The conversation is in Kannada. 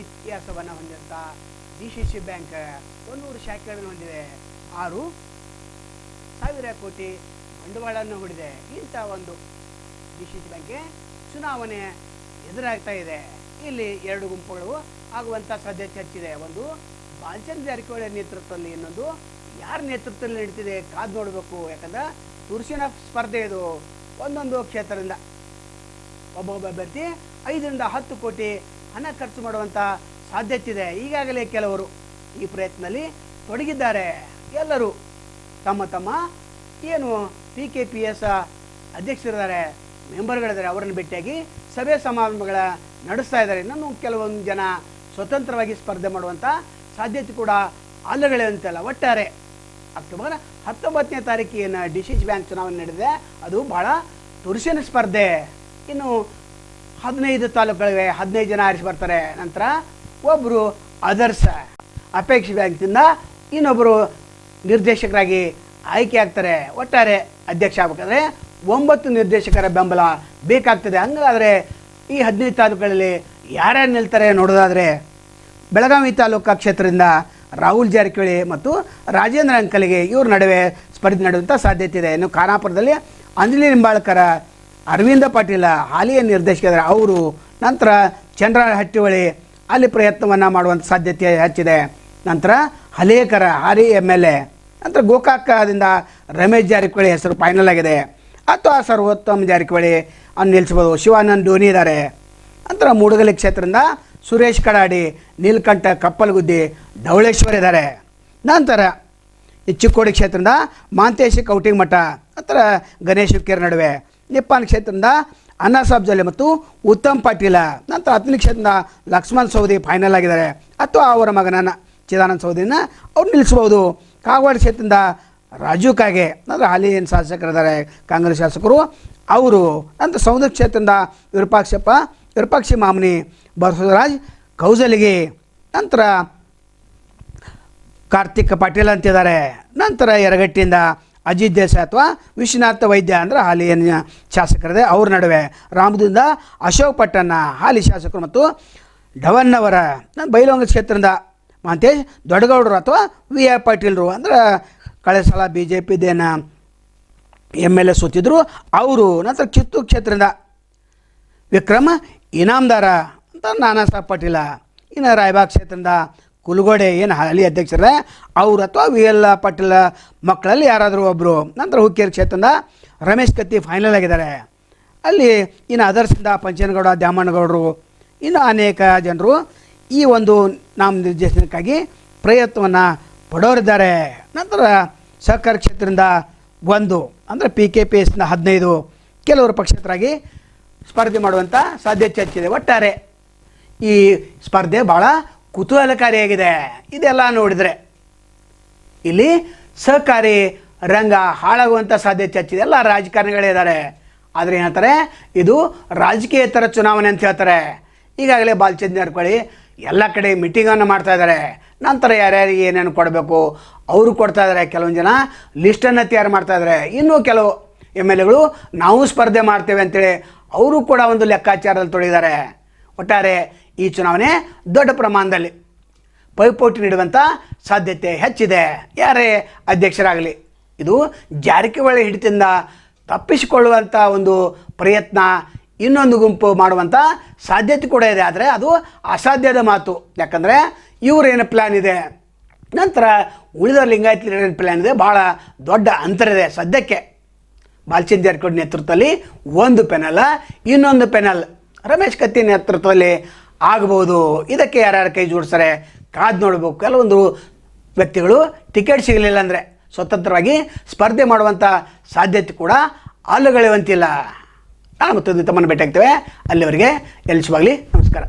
ಇತಿಹಾಸವನ್ನು ಹೊಂದಿದಂಥ ಡಿ ಸಿ ಸಿ ಬ್ಯಾಂಕ್ ಒಂದೂರು ಶಾಖೆಗಳನ್ನು ಹೊಂದಿದೆ. ಆರು ಸಾವಿರ ಕೋಟಿ ಬಂಡವಾಳವನ್ನು ಹೂಡಿದೆ. ಇಂಥ ಒಂದು ಡಿ ಸಿ ಸಿ ಬ್ಯಾಂಕ್ಗೆ ಚುನಾವಣೆ ಎದುರಾಗ್ತಾ ಇದೆ. ಇಲ್ಲಿ ಎರಡು ಗುಂಪುಗಳು ಆಗುವಂಥ ಸಾಧ್ಯತೆ ಚರ್ಚಿದೆ ಒಂದು ಬಾಲಚಂದ್ರ ಜಾರಕಿಹೊಳಿ ನೇತೃತ್ವದಲ್ಲಿ ಇನ್ನೊಂದು. ಯಾರ ನೇತೃತ್ವದಲ್ಲಿ ನಡೀತಿದೆ ಕಾದು ನೋಡಬೇಕು. ಯಾಕಂದ್ರೆ ತುರ್ಸಿನ ಸ್ಪರ್ಧೆ ಇದು ಒಂದೊಂದು ಕ್ಷೇತ್ರದಿಂದ. ಒಬ್ಬೊಬ್ಬ ಅಭ್ಯರ್ಥಿ ಐದರಿಂದ ಹತ್ತು ಕೋಟಿ ಹಣ ಖರ್ಚು ಮಾಡುವಂಥ ಸಾಧ್ಯತೆ ಇದೆ ಈಗಾಗಲೇ ಕೆಲವರು ಈ ಪ್ರಯತ್ನದಲ್ಲಿ ತೊಡಗಿದ್ದಾರೆ. ಎಲ್ಲರೂ ತಮ್ಮ ತಮ್ಮ ಏನು ಪಿ ಕೆ ಪಿ ಎಸ್ ಅಧ್ಯಕ್ಷರಿದ್ದಾರೆ, ಮೆಂಬರ್ಗಳಿದ್ದಾರೆ, ಅವರನ್ನು ಭೇಟಿಯಾಗಿ ಸಭೆ ಸಮಾರಂಭಗಳ ನಡೆಸ್ತಾ ಇದ್ದಾರೆ. ಇನ್ನೂ ಕೆಲವೊಂದು ಜನ ಸ್ವತಂತ್ರವಾಗಿ ಸ್ಪರ್ಧೆ ಮಾಡುವಂಥ ಸಾಧ್ಯತೆ ಕೂಡ ಅಲ್ಲಗಳೇ ಅಂತಲ್ಲ. ಒಟ್ಟಾರೆ ಅಕ್ಟೋಬರ್ ಹತ್ತೊಂಬತ್ತನೇ ತಾರೀಕು ಏನು ಡಿ ಸಿ ಸಿ ಬ್ಯಾಂಕ್ ಚುನಾವಣೆ ನಡೆದಿದೆ. ಅದು ಬಹಳ ತುರುಸಿನ ಸ್ಪರ್ಧೆ. ಇನ್ನು ಹದಿನೈದು ತಾಲೂಕುಗಳಿವೆ, ಹದಿನೈದು ಜನ ಆರಿಸಿ ಬರ್ತಾರೆ. ನಂತರ ಒಬ್ಬರು ಅದರ್ಸ ಅಪೇಕ್ಷೆ ಬ್ಯಾಂಕ್ನಿಂದ ಇನ್ನೊಬ್ಬರು ನಿರ್ದೇಶಕರಾಗಿ ಆಯ್ಕೆ ಆಗ್ತಾರೆ. ಒಟ್ಟಾರೆ ಅಧ್ಯಕ್ಷ ಆಗಬೇಕಾದ್ರೆ ಒಂಬತ್ತು ನಿರ್ದೇಶಕರ ಬೆಂಬಲ ಬೇಕಾಗ್ತದೆ. ಹಂಗಾದರೆ ಈ ಹದಿನೈದು ತಾಲೂಕುಗಳಲ್ಲಿ ಯಾರ್ಯಾರು ನಿಲ್ತಾರೆ ನೋಡೋದಾದರೆ ಬೆಳಗಾವಿ ತಾಲೂಕಾ ಕ್ಷೇತ್ರದಿಂದ ರಾಹುಲ್ ಜಾರಕಿಹೊಳಿ ಮತ್ತು ರಾಜೇಂದ್ರ ಅಂಕಲಿಗೆ ಇವ್ರ ನಡುವೆ ಸ್ಪರ್ಧೆ ನಡೆಯುವಂಥ ಸಾಧ್ಯತೆ ಇದೆ. ಇನ್ನು ಖಾನಾಪುರದಲ್ಲಿ ಅಂಜಲಿ ನಿಂಬಾಳ್ಕರ ಅರವಿಂದ ಪಾಟೀಲ ಹಾಲಿಯ ನಿರ್ದೇಶಕರ ಅವರು ನಂತರ ಚಂದ್ರ ಹಟ್ಟಿಹೊಳಿ ಅಲ್ಲಿ ಪ್ರಯತ್ನವನ್ನು ಮಾಡುವಂಥ ಸಾಧ್ಯತೆ ಹೆಚ್ಚಿದೆ. ನಂತರ ಹಲೇಕರ ಹಾಲಿ ಎಂ ಎಲ್ ಎ ನಂತರ ಗೋಕಾಕದಿಂದ ರಮೇಶ್ ಜಾರಕಿಹೊಳಿ ಹೆಸರು ಫೈನಲ್ ಆಗಿದೆ. ಅಥವಾ ಸರ್ವೋತ್ತಮ್ ಜಾರಕಿಹೊಳಿ ಅವ್ನು ನಿಲ್ಲಿಸ್ಬೋದು ಶಿವಾನಂದ್ ಧೋನಿ ಇದ್ದಾರೆ. ನಂತರ ಮೂಡಗಲಿ ಕ್ಷೇತ್ರದಿಂದ ಸುರೇಶ್ ಕಡಾಡಿ, ನೀಲಕಂಠ ಕಪ್ಪಲಗುದ್ದಿ, ಧವಳೇಶ್ವರ್ ಇದ್ದಾರೆ. ನಂತರ ಈ ಚಿಕ್ಕೋಡಿ ಕ್ಷೇತ್ರದಿಂದ ಮಾಂತೇಶ್ ಕೌಟಿಂಗ್ ಮಠ, ನಂತರ ಗಣೇಶ್ ಹುಕ್ಕೇರ್ ನಡುವೆ. ನಿಪ್ಪಾನ್ ಕ್ಷೇತ್ರದಿಂದ ಅಣ್ಣಾ ಸಾಬ್ ಜೊಲ್ಲೆ ಮತ್ತು ಉತ್ತಮ್ ಪಾಟೀಲ. ನಂತರ ಹತ್ತನೇ ಕ್ಷೇತ್ರದಿಂದ ಲಕ್ಷ್ಮಣ್ ಸೌದಿ ಫೈನಲ್ ಆಗಿದ್ದಾರೆ. ಅಥವಾ ಅವರ ಮಗನನ್ನ ಚಿದಾನಂದ ಸೌದಿಯನ್ನು ಅವ್ರು ನಿಲ್ಲಿಸ್ಬೋದು ಕಾಗವಾಡ ಕ್ಷೇತ್ರದಿಂದ ರಾಜು ಕಾಗೆ ಅಂದರೆ ಹಾಲಿ ಏನು ಶಾಸಕರಿದ್ದಾರೆ ಕಾಂಗ್ರೆಸ್ ಶಾಸಕರು, ಅವರು. ನಂತರ ಸೌಂದರ್ಯ ಕ್ಷೇತ್ರದಿಂದ ವಿರೂಪಾಕ್ಷಪ್ಪ, ವಿರೂಪಾಕ್ಷಿ ಮಾಮನಿ, ಬಸವರಾಜ್ ಕೌಜಲಿಗೆ ನಂತರ ಕಾರ್ತಿಕ್ ಪಾಟೀಲ್ ಅಂತಿದ್ದಾರೆ. ನಂತರ ಯರಗಟ್ಟಿಯಿಂದ ಅಜಿತ್ ದೇಸಾಯಿ ಅಥವಾ ವಿಶ್ವನಾಥ ವೈದ್ಯ ಅಂದರೆ ಹಾಲಿ ಶಾಸಕರದೇ ಅವ್ರ ನಡುವೆ. ರಾಮದಿಂದ ಅಶೋಕ್ ಪಟ್ಟಣ್ಣ ಹಾಲಿ ಶಾಸಕರು ಮತ್ತು ಢವನ್ನವರ ಬೈಲವಂಗ ಬೈಲೊಂಗ ಕ್ಷೇತ್ರದಿಂದ ಮಹಂತೇಶ್ ದೊಡ್ಡಗೌಡರು ಅಥವಾ ವಿ ಎ ಪಾಟೀಲ್ರು ಅಂದ್ರೆ ಕಳೆದ ಸಲ ಬಿ ಜೆ ಪಿದೇನ ಎಂ ಎಲ್ ಎ ಸೋತಿದ್ರು ಅವರು. ನಂತರ ಕಿತ್ತೂರು ಕ್ಷೇತ್ರದಿಂದ ವಿಕ್ರಮ, ಇನಾಮ್ದಾರ ಅಂತ ನಾನಾ ಸಾಹೇಬ್ ಪಾಟೀಲ. ಇನ್ನು ರಾಯಬಾಗ್ ಕ್ಷೇತ್ರದಿಂದ ಕುಲಗೋಡೆ ಏನು ಹಾಲಿ ಅಧ್ಯಕ್ಷರೇ, ಅವ್ರು ಅಥವಾ ವಿ ಎಲ್ ಪಾಟೀಲ್ ಮಕ್ಕಳಲ್ಲಿ ಯಾರಾದರೂ ಒಬ್ಬರು ನಂತರ ಹುಕ್ಕೇರಿ ಕ್ಷೇತ್ರದ ರಮೇಶ್ ಕತ್ತಿ ಫೈನಲ್ ಆಗಿದ್ದಾರೆ. ಅಲ್ಲಿ ಇನ್ನು ಅದರ್ಸಿಂದ ಪಂಚನಗೌಡ, ದ್ಯಾಮಣ್ಣಗೌಡರು, ಇನ್ನು ಅನೇಕ ಜನರು ಈ ಒಂದು ನಾಮ ನಿರ್ದೇಶನಕ್ಕಾಗಿ ಪ್ರಯತ್ನವನ್ನು ಪಡೋರಿದ್ದಾರೆ. ನಂತರ ಸಹಕಾರ ಕ್ಷೇತ್ರದಿಂದ ಒಂದು, ಅಂದರೆ ಪಿ ಕೆ ಪಿ ಎಸ್ನ ಹದಿನೈದು, ಕೆಲವರು ಪಕ್ಷೇತರಾಗಿ ಸ್ಪರ್ಧೆ ಮಾಡುವಂಥ ಸಾಧ್ಯತೆ ಹೆಚ್ಚಿದೆ. ಒಟ್ಟಾರೆ ಈ ಸ್ಪರ್ಧೆ ಭಾಳ ಕುತೂಹಲಕಾರಿಯಾಗಿದೆ ಇದೆಲ್ಲ ನೋಡಿದರೆ ಇಲ್ಲಿ ಸಹಕಾರಿ ರಂಗ ಹಾಳಾಗುವಂಥ ಸಾಧ್ಯತೆ ಹೆಚ್ಚಿದೆ. ಎಲ್ಲ ರಾಜಕಾರಣಿಗಳೇ ಇದ್ದಾರೆ. ಆದರೆ ಏನು ಹೇಳ್ತಾರೆ? ಇದು ರಾಜಕೀಯೇತರ ಚುನಾವಣೆ ಅಂತ ಹೇಳ್ತಾರೆ. ಈಗಾಗಲೇ ಬಾಲಚಂದ್ರ ಅರ್ಕೊಳ್ಳಿ ಎಲ್ಲ ಕಡೆ ಮೀಟಿಂಗನ್ನು ಮಾಡ್ತಾ ಇದ್ದಾರೆ. ನಂತರ ಯಾರ್ಯಾರಿಗೆ ಏನೇನು ಕೊಡಬೇಕು? ಅವರು ಕೊಡ್ತಾ ಇದ್ದಾರೆ. ಕೆಲವೊಂದು ಜನ ಲಿಸ್ಟನ್ನು ತಯಾರು ಮಾಡ್ತಾ ಇದ್ದಾರೆ. ಇನ್ನೂ ಕೆಲವು ಎಂ ಎಲ್ ಎಗಳು ನಾವು ಸ್ಪರ್ಧೆ ಮಾಡ್ತೇವೆ ಅಂತೇಳಿ ಅವರು ಕೂಡ ಒಂದು ಲೆಕ್ಕಾಚಾರದಲ್ಲಿ ತೊಡಗಿದ್ದಾರೆ. ಒಟ್ಟಾರೆ ಈ ಚುನಾವಣೆ ದೊಡ್ಡ ಪ್ರಮಾಣದಲ್ಲಿ ಪೈಪೋಟಿ ನೀಡುವಂಥ ಸಾಧ್ಯತೆ ಹೆಚ್ಚಿದೆ. ಯಾರೇ ಅಧ್ಯಕ್ಷರಾಗಲಿ, ಇದು ಜಾರಕಿಹೊಳಿ ಹಿಡಿತದಿಂದ ತಪ್ಪಿಸಿಕೊಳ್ಳುವಂಥ ಒಂದು ಪ್ರಯತ್ನ, ಇನ್ನೊಂದು ಗುಂಪು ಮಾಡುವಂಥ ಸಾಧ್ಯತೆ ಕೂಡ ಇದೆ. ಆದರೆ ಅದು ಅಸಾಧ್ಯದ ಮಾತು. ಯಾಕಂದರೆ ಇವರೇನು ಪ್ಲ್ಯಾನ್ ಇದೆ? ನಂತರ ಉಳಿದ ಲಿಂಗಾಯತ ಪ್ಲ್ಯಾನ್ ಇದೆ? ಭಾಳ ದೊಡ್ಡ ಅಂತರ ಇದೆ ಸದ್ಯಕ್ಕೆ. ಬಾಲಚಂದ್ರ ಜಾರಕಿಹೊಳಿ ನೇತೃತ್ವದಲ್ಲಿ ಒಂದು ಪೆನಲ್ ಇನ್ನೊಂದು ಪೆನಲ್ ರಮೇಶ್ ಕತ್ತಿ ನೇತೃತ್ವದಲ್ಲಿ ಆಗಬಹುದು. ಇದಕ್ಕೆ ಯಾರ್ಯಾರು ಕೈ ಜೋಡಿಸ್ತಾರೆ? ಕಾದು ನೋಡಬೇಕು. ಕೆಲವೊಂದು ವ್ಯಕ್ತಿಗಳು ಟಿಕೆಟ್ ಸಿಗಲಿಲ್ಲ ಅಂದರೆ ಸ್ವತಂತ್ರವಾಗಿ ಸ್ಪರ್ಧೆ ಮಾಡುವಂಥ ಸಾಧ್ಯತೆ ಕೂಡ ಅಲ್ಲುಗಳಿವಂತಿಲ್ಲ. ನಾನು ಮತ್ತೊಂದು ತಮ್ಮನ್ನು ಭೇಟಿಯಾಗ್ತೇವೆ ಅಲ್ಲಿವರೆಗೆ ಎಲ್ಲಿ ಶುಭಾಗಲಿ ನಮಸ್ಕಾರ.